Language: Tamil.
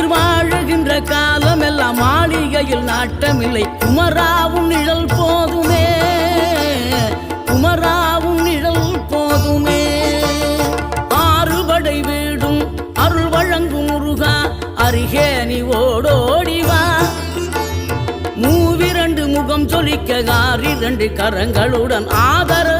உயிர் வாழுகின்ற காலம் எல்லாம் மாளிகையில் நாட்டமில்லை. குமராவும் நிழல் போதுமே குமராவும் நிழல் போதுமே. ஆறுபடை வீடும் அருள் வழங்கும் முருகா அருகே நீ ஓடோடிவா மூவிரண்டு முகம் சொலிக்க காரிரண்டு கரங்களுடன் ஆதரவு